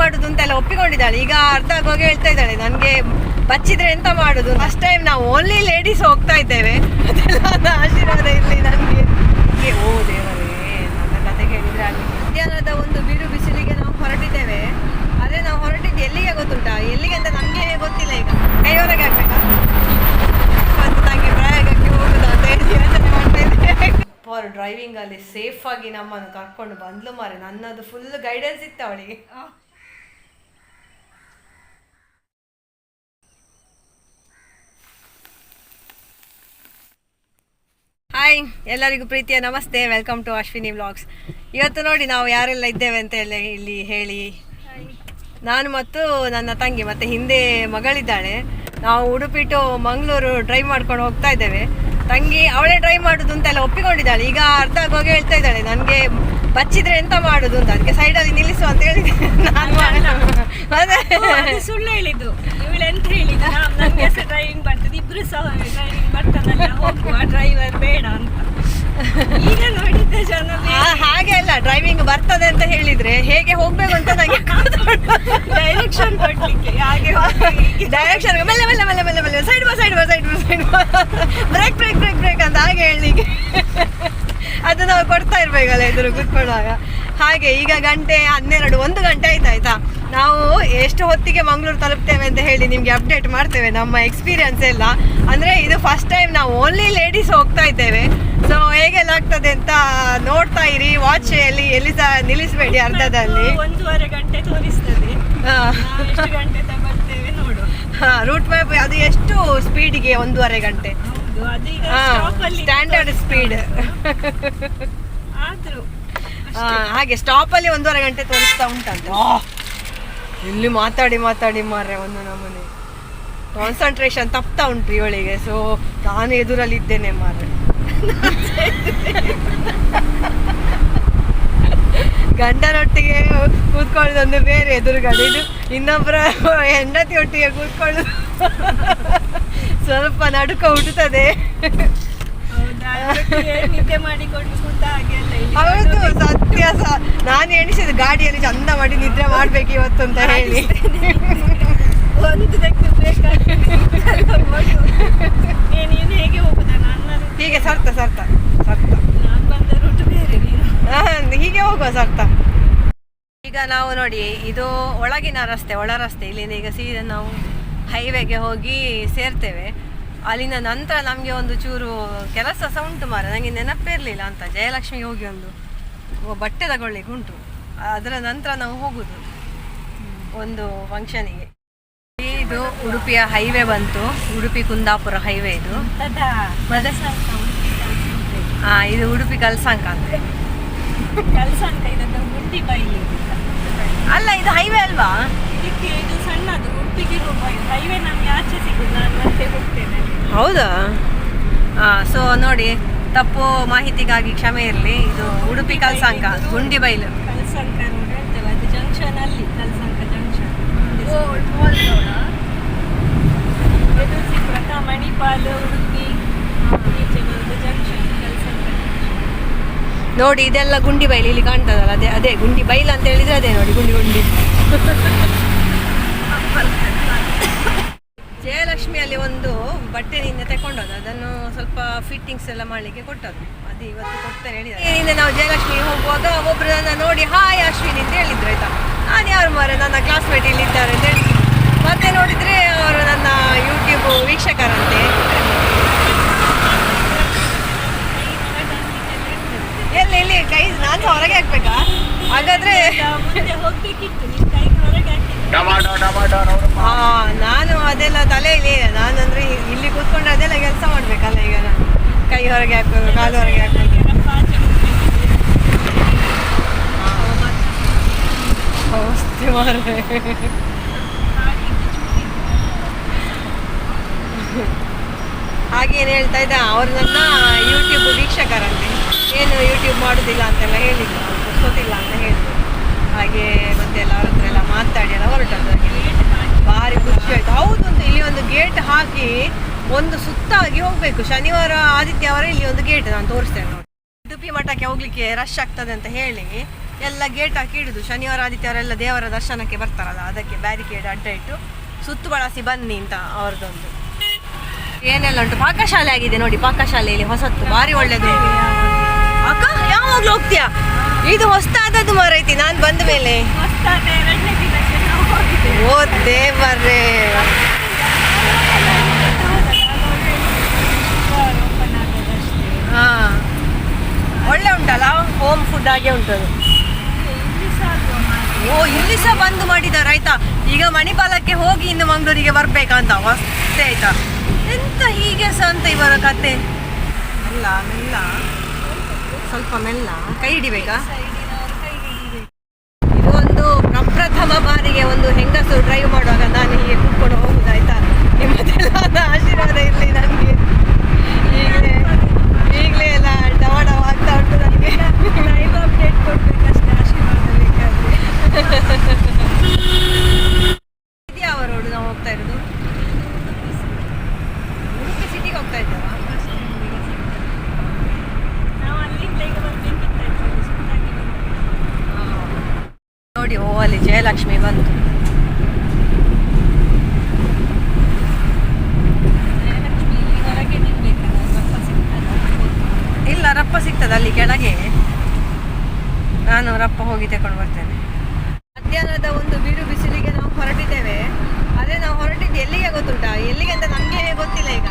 ಮಾಡುದು ಅಂತೆಲ್ಲ ಒಪ್ಪಿಕೊಂಡಿದ್ದಾಳೆ. ಈಗ ಅರ್ಧ ಆಗುವಾಗ ಹೇಳ್ತಾ ಇದ್ದಾಳೆ, ನನಗೆ ಬಚ್ಚಿದ್ರೆ ಎಂತ ಮಾಡುದು? ಫಸ್ಟ್ ಟೈಮ್ ನಾವು ಓನ್ಲಿ ಲೇಡೀಸ್ ಹೋಗ್ತಾ ಇದ್ದೇವೆ. ಆಶೀರ್ವಾದ ಇರಲಿ ನನಗೆ. ಓ ದೇವರೇ, ನನ್ನ ಕತೆ ಕೇಳಿದ್ರೆ ಅಲ್ಲಿ ಮಧ್ಯಾಹ್ನದ ಒಂದು ಬಿರು ಬಿಸಿಲಿಗೆ ನಾವು ಹೊರಟಿದ್ದೇವೆ. ಆದ್ರೆ ನಾವು ಹೊರಟಿದ್ದು ಎಲ್ಲಿಗೆ ಗೊತ್ತುಂಟಾ? ಎಲ್ಲಿಗೆ ಅಂತ ನಮಗೆ ಗೊತ್ತಿಲ್ಲ ಈಗ. ಕೈವರೆಗೆ ಆಗ್ಬೇಕಾ? ಹಾಕ್ಬೇಕಾ ಮತ್ತು ನಂಗೆ ಪ್ರಯಾಗಕ್ಕೆ ಹೋಗುದು ಅಂತ ಹೇಳಿ ಮಾಡ್ತಾ ಇದ್ದೆ ಅವ್ರು ಡ್ರೈವಿಂಗ್ ಅಲ್ಲಿ ಸೇಫ್ ಆಗಿ ನಮ್ಮನ್ನು ಕರ್ಕೊಂಡು ಬಂದ್ಲು ಮಾರೆ. ನನ್ನದು ಫುಲ್ ಗೈಡೆನ್ಸ್ ಇತ್ತು ಅವಳಿಗೆ. ಹಾಯ್ ಎಲ್ಲರಿಗೂ ಪ್ರೀತಿಯ ನಮಸ್ತೆ. ವೆಲ್ಕಮ್ ಟು ಅಶ್ವಿನಿ ವ್ಲಾಗ್ಸ್ ಇವತ್ತು ನೋಡಿ ನಾವು ಯಾರೆಲ್ಲ ಇದ್ದೇವೆ ಅಂತ ಎಲ್ಲ ಇಲ್ಲಿ ಹೇಳಿ. ನಾನು ಮತ್ತು ನನ್ನ ತಂಗಿ ಮತ್ತೆ ಹಿಂದೆ ಮಗಳಿದ್ದಾಳೆ. ನಾವು ಉಡುಪಿ ಟು ಮಂಗಳೂರು ಡ್ರೈವ್ ಮಾಡ್ಕೊಂಡು ಹೋಗ್ತಾ ಇದ್ದೇವೆ. ತಂಗಿ ಅವಳೇ ಡ್ರೈವ್ ಮಾಡುದು ಅಂತೆಲ್ಲ ಒಪ್ಪಿಕೊಂಡಿದ್ದಾಳೆ. ಈಗ ಅರ್ಧ ಆಗುವಾಗ ಹೇಳ್ತಾ ಇದ್ದಾಳೆ ನನಗೆ ಬಚ್ಚಿದ್ರೆ ಎಂತ ಮಾಡುದು ಅಂತ. ಅದಕ್ಕೆ ಸೈಡಲ್ಲಿ ನಿಲ್ಲಿಸು ಅಂತ ಹೇಳಿದೆ. ನಾನು ಸುಳ್ಳು ಹೇಳಿದ್ದು. ಇವಳು ಎಂತ ಹೇಳಿದ್ದು? ಡ್ರೈವಿಂಗ್ ಬರ್ತದೆ ಇಬ್ರು ಸಹ ಡ್ರೈವಿಂಗ್ ಹೋಗುವ ಡ್ರೈವರ್ ಬೇಡ ಅಂತ ಈಗ ನೋಡಿದ್ದೆ ಜನ ಹಾಗೆ ಅಲ್ಲ ಡ್ರೈವಿಂಗ್ ಬರ್ತದೆ ಅಂತ ಹೇಳಿದ್ರೆ ಹೇಗೆ ಹೋಗ್ಬೇಕು ಅಂತ ನಂಗೆ ಡೈರೆಕ್ಷನ್ ಕೊಡ್ಲಿಕ್ಕೆ ಹಾಗೆ ಡೈರೆಕ್ಷನ್ ಮೆಲ್ಲ ಮೆಲ್ಲ ಮೆಲ್ಲ ಮೆಲ್ಲ ಮೆಲ್ಲ. ಸೈಡ್ ಬಾ ಸೈಡ್ ಬಾ ಸೈಡ್ ಬಾ ಸೈಡ್ ಬಾ. ಬ್ರೇಕ್ ಬ್ರೇಕ್ ಬ್ರೇಕ್ ಬ್ರೇಕ್ ಅಂತ ಹಾಗೆ ಹೇಳಲಿಕ್ಕೆ. ಅದು ನಾವು ಕೊಡ್ತಾ ಇರ್ಬೇಕಲ್ಲ ಎದುರು ಕೂತ್ಕೊಳ್ಳುವಾಗ. ಹಾಗೆ ಈಗ ಗಂಟೆ ಹನ್ನೆರಡು ಒಂದು ಗಂಟೆ ನಾವು ಎಷ್ಟು ಹೊತ್ತಿಗೆ ಮಂಗಳೂರು ತಲುಪ್ತೇವೆ ಅಂತ ಹೇಳಿ ನಿಮಗೆ ಅಪ್ಡೇಟ್ ಮಾಡ್ತೇವೆ ನಮ್ಮ ಎಕ್ಸ್ಪೀರಿಯನ್ಸ್ ಎಲ್ಲ. ಅಂದ್ರೆ ಇದು ಫಸ್ಟ್ ಟೈಮ್ ನಾವು ಓನ್ಲಿ ಲೇಡೀಸ್ ಹೋಗ್ತಾ ಇದ್ದೇವೆ. ಸೊ ಹೇಗೆಲ್ಲ ಆಗ್ತದೆ ಅಂತ ನೋಡ್ತಾ ಇರಿ ವಾಚ್ ಎಲ್ಲಿ ಎಲ್ಲಿ ಸಹ ನಿಲ್ಲಿಸಬೇಡಿ ಅರ್ಧದಲ್ಲಿ. ಒಂದೂವರೆ ಗಂಟೆ ತೋರಿಸ್ತದೆ ಹಾ. ಗಂಟೆ ತಗೊಳ್ತೇವೆ ನೋಡು. ರೂಟ್ ಮ್ಯಾಪ್ ಅದು ಎಷ್ಟು ಸ್ಪೀಡಿಗೆ ಒಂದೂವರೆ ಗಂಟೆ? ಸ್ಟ್ಯಾಂಡರ್ಡ್ ಸ್ಪೀಡ್ ಆದರೂ ಹಾಗೆ ಸ್ಟಾಪಲ್ಲಿ ಒಂದೂವರೆ ಗಂಟೆ ತೋರಿಸ್ತಾ ಉಂಟಂತೆ. ಇಲ್ಲಿ ಮಾತಾಡಿ ಮಾತಾಡಿ ಮಾರ್ರೆ ಒಂದು ನಮೂನೆ ಕಾನ್ಸಂಟ್ರೇಷನ್ ತಪ್ತಾ ಉಂಟು ಇವಳಿಗೆ ಸೊ ನಾನು ಎದುರಲ್ಲಿ ಇದ್ದೇನೆ ಮಾರ್ರೆ. ಗಂಡನೊಟ್ಟಿಗೆ ಕೂತ್ಕೊಳ್ಳೋದೊಂದು ಬೇರೆ ಎದುರುಗಡೆ. ಇದು ಇನ್ನೊಬ್ಬರ ಹೆಂಡತಿ ಒಟ್ಟಿಗೆ ಕೂತ್ಕೊಳ್ಳೋದು ಸ್ವಲ್ಪ ನಡುಕ ಹುಟ್ಟುತ್ತದೆ. ನಿದ್ದೆ ಮಾಡಿಕೊಂಡು ಹೌದು ಸತ್ಯ ನಾನು ಎಣಿಸಿದ ಗಾಡಿಯಲ್ಲಿ ಚಂದ ಮಾಡಿ ನಿದ್ರೆ ಮಾಡ್ಬೇಕು ಇವತ್ತು ಅಂತ ಹೇಳಿ. ಒಂದು ನೀನು ಹೇಗೆ ಹೋಗುದ? ನಾನು ಹೀಗೆ ಸರ್ತ ಸರ್ತ ಸರ್ತ. ನಾನು ಬಂದ ರೂಟ್ ಬೇರೆ ನೀನು. ಹೀಗೆ ಹೋಗುವ ಸರ್ತ. ಈಗ ನಾವು ನೋಡಿ ಇದು ಒಳಗಿನ ರಸ್ತೆ ಒಳ ರಸ್ತೆ. ಇಲ್ಲಿಂದ ಈಗ ಸೀದಾ ನಾವು ಹೈವೇಗೆ ಹೋಗಿ ಸೇರ್ತೇವೆ. ಅಲ್ಲಿಂದ ನಂತರ ನಮಗೆ ಒಂದು ಚೂರು ಕೆಲಸ ಸಹ ಉಂಟು ಮಾರ. ನನಗೆ ನೆನಪಿರಲಿಲ್ಲ ಅಂತ. ಜಯಲಕ್ಷ್ಮಿಗೆ ಹೋಗಿ ಒಂದು ಬಟ್ಟೆ ತಗೊಳ್ಳಿಕ್ಕೆ ಉಂಟು. ಅದರ ನಂತರ ನಾವು ಹೋಗುದು ಒಂದು ಫಂಕ್ಷನಿಗೆ ಇದು ಉಡುಪಿಯ ಹೈವೇ ಬಂತು. ಉಡುಪಿ ಕುಂದಾಪುರ ಹೈವೇ ಇದು. ಹಾ ಇದು ಉಡುಪಿ ಕಲ್ಸಾಂಕ ಅಂತ. ಕಲ್ಸಾಂಕ ಇದನ್ನು ಗುಂಡಿ ಬೈಲಿ ಅಲ್ಲ ಇದು ಹೈವೇ ಅಲ್ವಾ? ಇದಕ್ಕೆ ಇದು ಸಣ್ಣದು ಉಡುಪಿಗೆ ಹೈವೇ ನಮಗೆ ಆಚೆ ಸಿಗುದು. ಹೌದಾ? ಸೊ ನೋಡಿ ತಪ್ಪು ಮಾಹಿತಿಗಾಗಿ ಕ್ಷಮೆ ಇರಲಿ. ಇದು ಉಡುಪಿ ಕಲ್ಸಂಕ ಗುಂಡಿ ಬೈಲು. ಕಲ್ಸಂಕ ಅದು ಜಂಕ್ಷನ್ ಅಲ್ಲಿ ಕಲ್ಸಂಕ ಜಂಕ್ಷನ್ ಇದು ಸಿಕ್ರತ ಮಣಿಪಾಲ್ ಉಡುಪಿ. ಜಂಕ್ಷನ್ ನೋಡಿ ಇದೆಲ್ಲ ಗುಂಡಿ ಬೈಲು ಇಲ್ಲಿ ಕಾಣ್ತದಲ್ಲ ಅದೇ ಅದೇ ಗುಂಡಿ ಬೈಲು ಅಂತ ಹೇಳಿದ್ರೆ ಅದೇ ನೋಡಿ ಗುಂಡಿ ಗುಂಡಿ. ಜಯಲಕ್ಷ್ಮಿಯಲ್ಲಿ ಒಂದು ಬಟ್ಟೆ ನಿನ್ನೆ ತಗೊಂಡದ್ದು ಅದನ್ನು ಸ್ವಲ್ಪ ಫಿಟ್ಟಿಂಗ್ಸ್ ಎಲ್ಲ ಮಾಡಲಿಕ್ಕೆ ಕೊಟ್ಟದ್ದು. ಅದು ಇವತ್ತು ಕೊಡ್ತೇನೆ ಹೇಳಿದ್ದಾರೆ. ನಿನ್ನೆ ನಾವು ಜಯಲಕ್ಷ್ಮಿ ಹೋಗುವಾಗ ಒಬ್ಬರು ನನ್ನ ನೋಡಿ ಹಾಯ್ ಅಶ್ವಿನಿ ಅಂತ ಹೇಳಿದ್ರು, ಆಯ್ತಾ? ನಾನು ಯಾರು ಮಾರ? ನನ್ನ ಕ್ಲಾಸ್ಮೇಟ್ ಇಲ್ಲಿದ್ದಾರೆ ಅಂತ ಹೇಳಿ. ಮತ್ತೆ ನೋಡಿದ್ರೆ ಅವರು ನನ್ನ ಯೂಟ್ಯೂಬ್ ವೀಕ್ಷಕರಂತೆ ಎಲ್ಲಿ ಎಲ್ಲಿ ಕೈ ನಾನು ಹೊರಗೆ ಹಾಕ್ಬೇಕಾ ಹಾಗಾದ್ರೆ ಮುಂದೆ ಹೋಗ್ಬೇಕಿತ್ತು ನಿನ್ ಕೈ ಹೊರಗೆ ಹಾಕಿ ಆ, ನಾನು ಅದೆಲ್ಲ ತಲೆಯಲ್ಲಿ ನಾನು ಅಂದ್ರೆ ಇಲ್ಲಿ ಕೂತ್ಕೊಂಡು ಮಾಡ್ಬೇಕಲ್ಲ ಈಗ ನಾನು. ಕೈ ಹೊರಗೆ ಹಾಕೋದು ಕಾಲು ಹೊರಗೆ ಹಾಕೋದು ಔಷಧಿ. ಹಾಗೇನು ಹೇಳ್ತಾ ಇದ್ದ? ಅವರು ನನ್ನ ಯೂಟ್ಯೂಬ್ ವೀಕ್ಷಕರಂತೆ ಏನು ಯೂಟ್ಯೂಬ್ ಮಾಡೋದಿಲ್ಲ ಅಂತೆಲ್ಲ ಹೇಳಿದ್ರು. ಗೊತ್ತಿಲ್ಲ ಅಂತ ಹೇಳಿದ್ರು. ಹಾಗೆ ಮತ್ತೆ ಎಲ್ಲ ಅವ್ರ ಹತ್ರ ಎಲ್ಲ ಮಾತಾಡಿ ಎಲ್ಲ ಹೊರಟದ್ದು ಭಾರಿ ಖುಷಿ ಆಯ್ತು. ಹೌದು ಅಂತ ಇಲ್ಲಿ ಒಂದು ಗೇಟ್ ಹಾಕಿ ಒಂದು ಸುತ್ತಾಗಿ ಹೋಗ್ಬೇಕು. ಶನಿವಾರ ಆದಿತ್ಯವಾರ ಇಲ್ಲಿ ಒಂದು ಗೇಟ್ ನಾನು ತೋರಿಸ್ತೇನೆ ನೋಡಿ. ಉಡುಪಿ ಮಠಕ್ಕೆ ಹೋಗ್ಲಿಕ್ಕೆ ರಶ್ ಆಗ್ತದೆ ಅಂತ ಹೇಳಿ ಎಲ್ಲ ಗೇಟ್ ಹಾಕಿ ಇಡುದು ಶನಿವಾರ ಆದಿತ್ಯವಾರ ಎಲ್ಲ ದೇವರ ದರ್ಶನಕ್ಕೆ ಬರ್ತಾರಲ್ಲ ಅದಕ್ಕೆ ಬ್ಯಾರಿಕೇಡ್ ಅಡ್ಡ ಇಟ್ಟು ಸುತ್ತು ಬಳಸಿ ಬನ್ನಿ ಅಂತ ಅವ್ರದ್ದೊಂದು. ಏನೆಲ್ಲ ಉಂಟು? ಪಾಕಶಾಲೆ ಆಗಿದೆ ನೋಡಿ ಪಾಕಶಾಲೆಯಲ್ಲಿ ಹೊಸತ್ತು ಭಾರಿ ಒಳ್ಳೇದು. ಅಕ್ಕ ಯಾವಾಗ್ಲೂ ಹೋಗ್ತೀಯಾ? ಇದು ಹೊಸ್ತಾದದ್ದು ಮಾರೈತಿ ನಾನು ಬಂದ ಮೇಲೆ. ಓ ಎರಡನೇ ದಿನಕ್ಕೆ ನಾವು ಹೋಗಿದ್ದೇವೆ ಓ ದೇವರೇ ಓಪನ್ ಆಗೋದಷ್ಟೇ ಹಾ ಒಳ್ಳೆ ಉಂಟಲ್ಲ? ಹೋಮ್ ಫುಡ್ ಹಾಗೆ ಉಂಟದು. ಓ, ಇಲ್ಲಿ ಸಹ ಬಂದು ಮಾಡಿದ್ದಾರೆ, ಆಯ್ತಾ? ಈಗ ಮಣಿಪಾಲಕ್ಕೆ ಹೋಗಿ ಇನ್ನು ಮಂಗಳೂರಿಗೆ ಬರ್ಬೇಕಂತ. ಹೊಸ್ತೇ ಆಯ್ತಾ? ಎಂತ ಹೀಗೆ ಸಹ ಅಂತ ಇವರ ಕತೆ? ಅಲ್ಲ, ಮೆಲ್ಲ. ಸ್ವಲ್ಪ ಮೆಲ್ಲ. ಕೈ ಹಿಡಿಬೇಕಾ? ಇದು ಒಂದು ಪ್ರಪ್ರಥಮ ಬಾರಿಗೆ ಒಂದು ಹೆಂಗಸು ಡ್ರೈವ್ ಮಾಡುವಾಗ ನಾನು ಹೀಗೆ ಕೂತ್ಕೊಂಡು ಹೋಗುದಾಯ್ತಾ ನಿಮ್ಮದೆಲ್ಲ ಆಶೀರ್ವಾದ ಇರಲಿ ನನಗೆ. ಈಗಲೇ ಈಗಲೇ ಎಲ್ಲ ಡವ ಡವ ಆಗ್ತಾ ಉಂಟು ನನಗೆ ಲೈವ್ ಅಪ್ಡೇಟ್ ಕೊಡ್ಬೇಕಷ್ಟೇ ಆಶೀರ್ವಾದ ಬೇಕಾದ್ರೆ ಇದು ಯಾವ ರೋಡ್ ನಾವು ಹೋಗ್ತಾ ಇರೋದು ಉಡುಪಿ ಸಿಟಿಗೆ ಹೋಗ್ತಾ ಇದ್ದಾರಾ ನಾವು ಅಲ್ಲಿಂದ ಈಗ ಬರ್ಬೇಕಿತ್ತ ಇದ್ರಲ್ಲಿ ಸುತ್ತಾಗಿ ನೋಡಿ ಓ ಅಲ್ಲಿ ಜಯಲಕ್ಷ್ಮಿ ಬಂತು ಜಯಲಕ್ಷ್ಮಿ ಇಲ್ಲಿ ಹೊರಗೆ ನಿಲ್ಬೇಕಲ್ಲ ಸ್ವಲ್ಪ ಸಿಗ್ತಲ್ಲ ಇಲ್ಲ ರಪ್ಪ ಸಿಗ್ತದೆ ಅಲ್ಲಿ ಕೆಳಗೆ ನಾನು ರಪ್ಪ ಹೋಗಿ ತಕೊಂಡು ಬರ್ತೇನೆ. ಮಧ್ಯಾಹ್ನದ ಒಂದು ಬಿರು ಬಿಸಿಲಿಗೆ ನಾವು ಹೊರಟಿದ್ದೇವೆ. ಅದೇ ನಾವು ಹೊರಟಿದ್ದು ಎಲ್ಲಿಗೆ ಗೊತ್ತುಂಟಾ? ಎಲ್ಲಿಗೆ ಅಂತ ನಮಗೆ ಗೊತ್ತಿಲ್ಲ ಈಗ.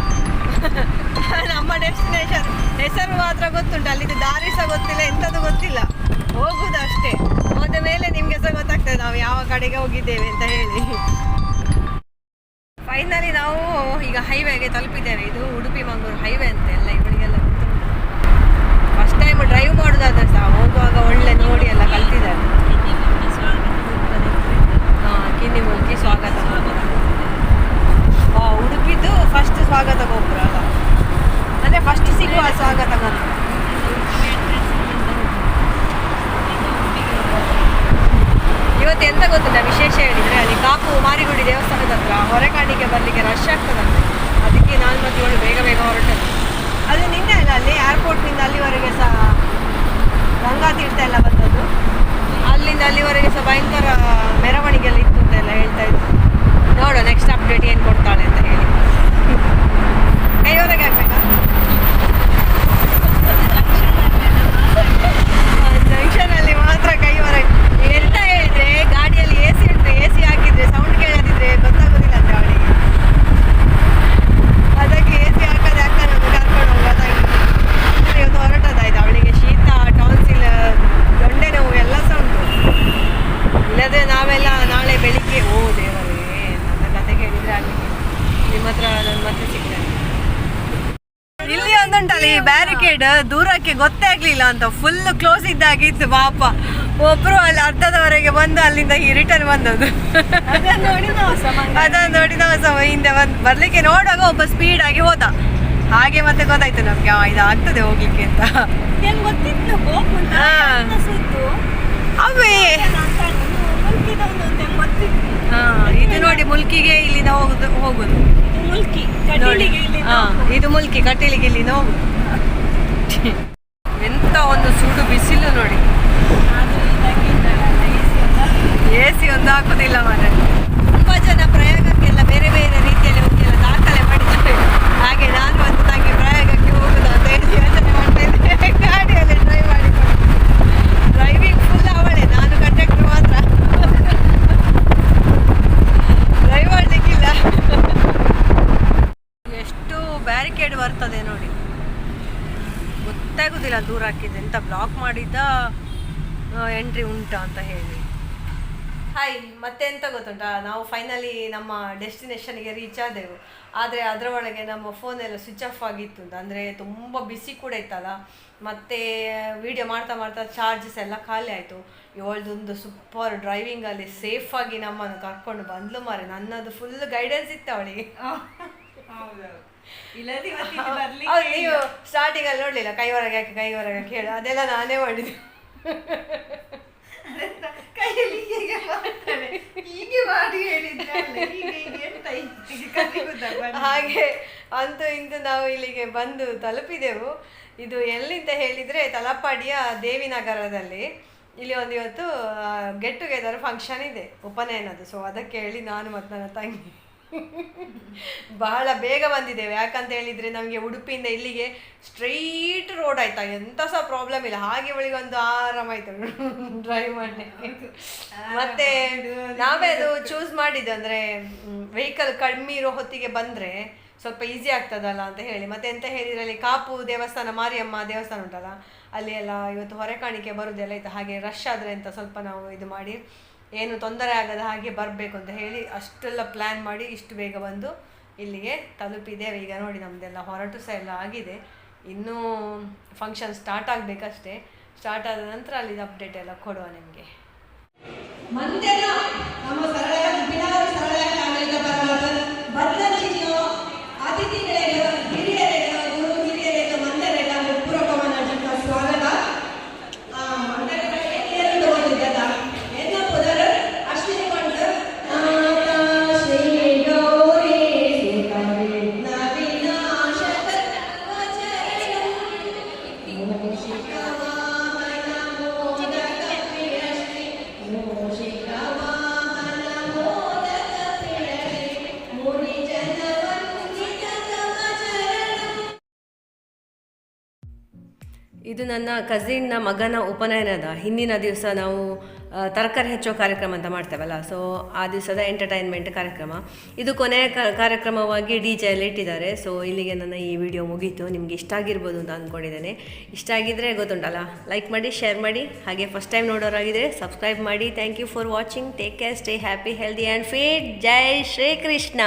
ನಮ್ಮ ಡೆಸ್ಟಿನೇಷನ್ ಹೆಸರು ಮಾತ್ರ ಗೊತ್ತುಂಟು? ಅಲ್ಲಿದ್ದು ದಾರಿ ಸಹ ಗೊತ್ತಿಲ್ಲ ಎಂಥದ್ದು ಗೊತ್ತಿಲ್ಲ. ಹೋಗುದು ಅಷ್ಟೇ. ಹೋದ ಮೇಲೆ ನಿಮಗೆ ಸಹ ಗೊತ್ತಾಗ್ತದೆ ನಾವು ಯಾವ ಕಡೆಗೆ ಹೋಗಿದ್ದೇವೆ ಅಂತ ಹೇಳಿ. ಫೈನಲಿ ನಾವು ಈಗ ಹೈವೇಗೆ ತಲುಪಿದ್ದೇವೆ. ಇದು ಉಡುಪಿ, ಮಂಗಳೂರು ಹೈವೇ ಅಂತ, ಎಲ್ಲ ಟೈಮ್ ಡ್ರೈವ್ ಮಾಡೋದಾದ್ರೆ ಸಹ ಹೋಗುವಾಗ ಒಳ್ಳೆ ನೋಡಿ ಎಲ್ಲ ಕಲ್ತಿದ್ದಾರೆ. ಕಿನ್ನಿ ಮುಲ್ಕಿ ಸ್ವಾಗತ. ಉಡುಪಿದು ಫಸ್ಟ್ ಸ್ವಾಗತ ಗೋಪುರ ಅಲ್ಲ? ಅಂದರೆ ಫಸ್ಟ್ ಸಿಗುವ ಸ್ವಾಗತ ಇವತ್ತು ಎಂತ ಗೊತ್ತಿಲ್ಲ ವಿಶೇಷ ಹೇಳಿದರೆ, ಅಲ್ಲಿ ಕಾಪು ಮಾರಿಗುಡಿ ದೇವಸ್ಥಾನದ ಹತ್ರ ಹೊರೆಕಾಣಿಗೆ ಬರಲಿಕ್ಕೆ ರಶ್ ಆಗ್ತದಂತೆ. ಅದಕ್ಕೆ ನಾನು ಮತ್ತೆ ಇವಳು ಬೇಗ ಬೇಗ ಹೊರಟದ್ದು. ಅದು ನಿನ್ನೆ ಅಲ್ಲ, ಅಲ್ಲಿ ಏರ್ಪೋರ್ಟ್ನಿಂದ ಅಲ್ಲಿವರೆಗೆ ಸಹ ಗಂಗಾ ತೀರ್ಥ ಎಲ್ಲ ಬಂದದ್ದು. ಅಲ್ಲಿಂದ ಅಲ್ಲಿವರೆಗೆ ಸಹ ಭಯಂಕರ ಮೆರವಣಿಗೆ ಎಲ್ಲ ಇತ್ತು ಅಂತ ಎಲ್ಲ ಹೇಳ್ತಾ ಇದ್ರು. ನೋಡುವ ನೆಕ್ಸ್ಟ್ ಅಪ್ಡೇಟ್ ಏನು ಕೊಡ್ತಾಳೆ ಅಂತ ಹೇಳಿ. ಕೈವರೆಗೆ ಆಗ್ಬೇಕಾ ಜಂಕ್ಷನಲ್ಲಿ ಮಾತ್ರ ಕೈವರೆಗೆ ಎಂತ ಹೇಳಿದ್ರೆ ಗಾಡಿಯಲ್ಲಿ ಎ ಸಿ ಉಂಟು ಎ ಸಿ ಹಾಕಿದ್ರೆ ಸೌಂಡ್ ಕೇಳದಿದ್ರೆ ಗೊತ್ತಾಗೋದಿಲ್ಲ ಅಂತ ಅವಳಿಗೆ ಅದಕ್ಕೆ ಎ ಸಿ ಹಾಕದೆ ಅಕ್ಕ ನಮ್ಗೆ ಕರ್ಕೊಂಡು ಹೋಗೋದಾಗಿ ಇವತ್ತು ಹೊರಟದಾಯ್ತು ಅವಳಿಗೆ ಶೀತ ಟಾನ್ಸಿಲ್ ದೊಂಡೆ ನೋವು ಎಲ್ಲ ಸಹ ಉಂಟು ಇಲ್ಲದ್ರೆ ನಾವೆಲ್ಲ ನಾಳೆ ಬೆಳಿಗ್ಗೆ ಓ ದೇವರೇ ನನ್ನ ಕತೆ ಕೇಳಿದ್ರೆ ಆಗಲಿಕ್ಕೆ ನಿಮ್ಮ ಹತ್ರ ನನ್ನ ಮತ್ತೆ ಸಿಗ್ತೇನೆ ಒಂದುಂಟಲ್ಲ ಈ ಬ್ಯಾರಿಕೇಡ್ ದೂರಕ್ಕೆ ಗೊತ್ತೇ ಆಗ್ಲಿಲ್ಲ ಅಂತ. ಫುಲ್ ಕ್ಲೋಸ್ ಇದ್ದಾಗಿತ್ತು ಪಾಪ. ಒಬ್ರು ಅಲ್ಲಿ ಅರ್ಧದವರೆಗೆ ಬಂದು ಅಲ್ಲಿಂದ ರಿಟರ್ನ್ ಬಂದದ್ದು. ಅದನ್ನು ನೋಡಿ ನಾವು ಸಹ ಹಿಂದೆ ಬಂದು ಬರ್ಲಿಕ್ಕೆ ನೋಡುವಾಗ ಒಬ್ಬ ಸ್ಪೀಡ್ ಆಗಿ ಹೋದ. ಹಾಗೆ ಮತ್ತೆ ಗೊತ್ತಾಯ್ತು ನಮ್ಗೆ ಆಗ್ತದೆ ಹೋಗ್ಲಿಕ್ಕೆ ಅಂತ. ಅವೇ. ಇದು ನೋಡಿ ಮುಲ್ಕಿಗೆ ಇಲ್ಲಿಂದ ಹೋಗುದು ಹೋಗುದು. ಇದು ಮುಲ್ಕಿ ನೋಡಿ. ಕಟೀಲಿಗೆ ಇಲ್ಲಿ ಹಾ ಇದು ಮುಲ್ಕಿ ಕಟೀಲಿಗೆ ಇಲ್ಲಿಂದ ನೋವು. ಎಂತ ಒಂದು ಸುಡು ಬಿಸಿಲು ನೋಡಿ. ಎ ಸಿ ಒಂದು ಹಾಕುದಿಲ್ಲ ಮನೆ ತುಂಬಾ ಜನ ಪ್ರಯಾಗಕ್ಕೆಲ್ಲ ಬೇರೆ ಬೇರೆ ರೀತಿಯಲ್ಲಿ ಹೋಗಿ ಎಲ್ಲ ದಾಖಲೆ ಮಾಡಿದ್ದಾರೆ ಹಾಗೆ ನಾನು ಒಂದು ತಂಗಿ ಪ್ರಯಾಗಕ್ಕೆ ಹೋಗುದು ಅಂತ ಹೇಳಿ ಯೋಚನೆ ಮಾಡ್ತಾ ಇದ್ದೆ ಗಾಡಿಯಲ್ಲಿ ಡ್ರೈವ್ ಮಾಡಿಕೊಂಡು ಡ್ರೈವಿಂಗ್ ಫುಲ್ ಅವಳೆ ನಾನು ಕಂಡಕ್ಟರ್ ಮಾತ್ರ ಡ್ರೈವ್ ಮಾಡಲಿಕ್ಕಿಲ್ಲ ಎಷ್ಟು ಬ್ಯಾರಿಕೇಡ್ ಬರ್ತದೆ ನೋಡಿ ಗೊತ್ತಾಗುದಿಲ್ಲ ದೂರ ಹಾಕಿದೆ ಎಂತ ಬ್ಲಾಕ್ ಮಾಡಿದ್ದ ಎಂಟ್ರಿ ಉಂಟಾ ಅಂತ ಹೇಳಿ ಹಾಯ್ ಮತ್ತೆ ಎಂತ ಗೊತ್ತುಂಟಾ? ನಾವು ಫೈನಲಿ ನಮ್ಮ ಡೆಸ್ಟಿನೇಷನ್ಗೆ ರೀಚ್ ಆದೆವು. ಆದರೆ ಅದರ ಒಳಗೆ ನಮ್ಮ ಫೋನ್ ಎಲ್ಲ ಸ್ವಿಚ್ ಆಫ್ ಆಗಿತ್ತು ಅಂದರೆ ತುಂಬ ಬಿಸಿ ಕೂಡ ಇತ್ತಲ್ಲ. ಮತ್ತೆ ವಿಡಿಯೋ ಮಾಡ್ತಾ ಮಾಡ್ತಾ ಚಾರ್ಜಸ್ ಎಲ್ಲ ಖಾಲಿ ಆಯಿತು. ಇವಳದೊಂದು ಸೂಪರ್ ಡ್ರೈವಿಂಗಲ್ಲಿ ಸೇಫಾಗಿ ನಮ್ಮನ್ನು ಕರ್ಕೊಂಡು ಬಂದ್ಲು ಮಾರೆ. ನನ್ನದು ಫುಲ್ ಗೈಡೆನ್ಸ್ ಇತ್ತು ಅವಳಿಗೆ. ನೀವು ಸ್ಟಾರ್ಟಿಂಗ್ ಅಲ್ಲಿ ನೋಡ್ಲಿಲ್ಲ. ಕೈ ಹೊರಗೆ ಹಾಕಿ ಕೈ ಹೊರಗೆ ಹಾಕಿ ಹೇಳಿ. ಅದೆಲ್ಲ ನಾನೇ ಮಾಡಿದ್ದು. ಕೈಯಲ್ಲಿ ಹೀಗೆ. ಹೀಗೆ ಮಾಡಿ ಹೇಳಿದ್ರೆ. ಹಾಗೆ ಅಂತೂ ಇಂದು ನಾವು ಇಲ್ಲಿಗೆ ಬಂದು ತಲುಪಿದೆವು ಇದು ಎಲ್ಲಿಂದ ಹೇಳಿದರೆ ತಲಪಾಡಿಯ ದೇವಿನಗರದಲ್ಲಿ ಇಲ್ಲಿ ಒಂದು ಇವತ್ತು ಗೆಟ್ ಟುಗೆದರ್ ಫಂಕ್ಷನ್ ಇದೆ ಉಪನಯನದು ಸೊ ಅದಕ್ಕೆ ಹೇಳಿ ನಾನು ಮತ್ತು ನನ್ನ ತಂಗಿ ಬಹಳ ಬೇಗ ಬಂದಿದ್ದೇವೆ ಯಾಕಂತ ಹೇಳಿದ್ರೆ ನಮಗೆ ಉಡುಪಿಯಿಂದ ಇಲ್ಲಿಗೆ ಸ್ಟ್ರೈಟ್ ರೋಡ್ ಆಯ್ತಾ? ಎಂತ ಸಹ ಪ್ರಾಬ್ಲಮ್ ಇಲ್ಲ. ಹಾಗೆ ಒಳಗೆ ಒಂದು ಆರಾಮಾಯ್ತು ಡ್ರೈವ್ ಮಾಡಲಿಕ್ಕೆ. ಮತ್ತೆ ನಾವೇ ಅದು ಚೂಸ್ ಮಾಡಿದ್ದು ಅಂದರೆ ವೆಹಿಕಲ್ ಕಡಿಮೆ ಇರೋ ಹೊತ್ತಿಗೆ ಬಂದರೆ ಸ್ವಲ್ಪ ಈಸಿ ಆಗ್ತದಲ್ಲ ಅಂತ ಹೇಳಿ. ಮತ್ತೆ ಎಂತ ಹೇಳಿದ್ರೆ ಅಲ್ಲಿ ಕಾಪು ದೇವಸ್ಥಾನ ಮಾರಿಯಮ್ಮ ದೇವಸ್ಥಾನ ಉಂಟಲ್ಲ? ಅಲ್ಲಿ ಎಲ್ಲ ಇವತ್ತು ಹೊರೆ ಕಾಣಿಕೆ ಬರುದೆಲ್ಲ ಇತ್ತು. ಹಾಗೆ ರಶ್ ಆದರೆ ಅಂತ ಸ್ವಲ್ಪ ನಾವು ಇದು ಮಾಡಿ ಏನು ತೊಂದರೆ ಆಗದ ಹಾಗೆ ಬರಬೇಕು ಅಂತ ಹೇಳಿ ಅಷ್ಟೆಲ್ಲ ಪ್ಲ್ಯಾನ್ ಮಾಡಿ ಇಷ್ಟು ಬೇಗ ಬಂದು ಇಲ್ಲಿಗೆ ತಲುಪಿದ್ದೇವೆ. ಈಗ ನೋಡಿ ನಮ್ಮದೆಲ್ಲ ಹೊರಟು ಸಹ ಎಲ್ಲ ಆಗಿದೆ. ಇನ್ನೂ ಫಂಕ್ಷನ್ ಸ್ಟಾರ್ಟ್ ಆಗಬೇಕಷ್ಟೇ. ಸ್ಟಾರ್ಟ್ ಆದ ನಂತರ ಅಲ್ಲಿ ಅಪ್ಡೇಟ್ ಎಲ್ಲ ಕೊಡುವ ನಿಮಗೆ. ಇದು ನನ್ನ ಕಸಿನ್ನ ಮಗನ ಉಪನಯನದ. ಹಿಂದಿನ ದಿವಸ ನಾವು ತರಕಾರಿ ಹೆಚ್ಚೋ ಕಾರ್ಯಕ್ರಮ ಅಂತ ಮಾಡ್ತೇವಲ್ಲ. ಸೊ ಆ ದಿವಸದ ಎಂಟರ್ಟೈನ್ಮೆಂಟ್ ಕಾರ್ಯಕ್ರಮ. ಇದು ಕೊನೆಯ ಕಾರ್ಯಕ್ರಮವಾಗಿ ಡಿ ಜೆ ಅಲ್ಲಿ ಇಟ್ಟಿದ್ದಾರೆ. ಸೊ ಇಲ್ಲಿಗೆ ನನ್ನ ಈ ವಿಡಿಯೋ ಮುಗೀತು. ನಿಮಗೆ ಇಷ್ಟ ಆಗಿರ್ಬೋದು ಅಂತ ಅಂದ್ಕೊಂಡಿದ್ದೇನೆ ಇಷ್ಟ ಆಗಿದ್ದರೆ ಗೊತ್ತುಂಟಲ್ಲ ಲೈಕ್ ಮಾಡಿ ಶೇರ್ ಮಾಡಿ. ಹಾಗೆ ಫಸ್ಟ್ ಟೈಮ್ ನೋಡೋರಾಗಿದ್ದರೆ ಸಬ್ಸ್ಕ್ರೈಬ್ ಮಾಡಿ. Thank you for watching take care stay happy healthy and fit Jai Shri Krishna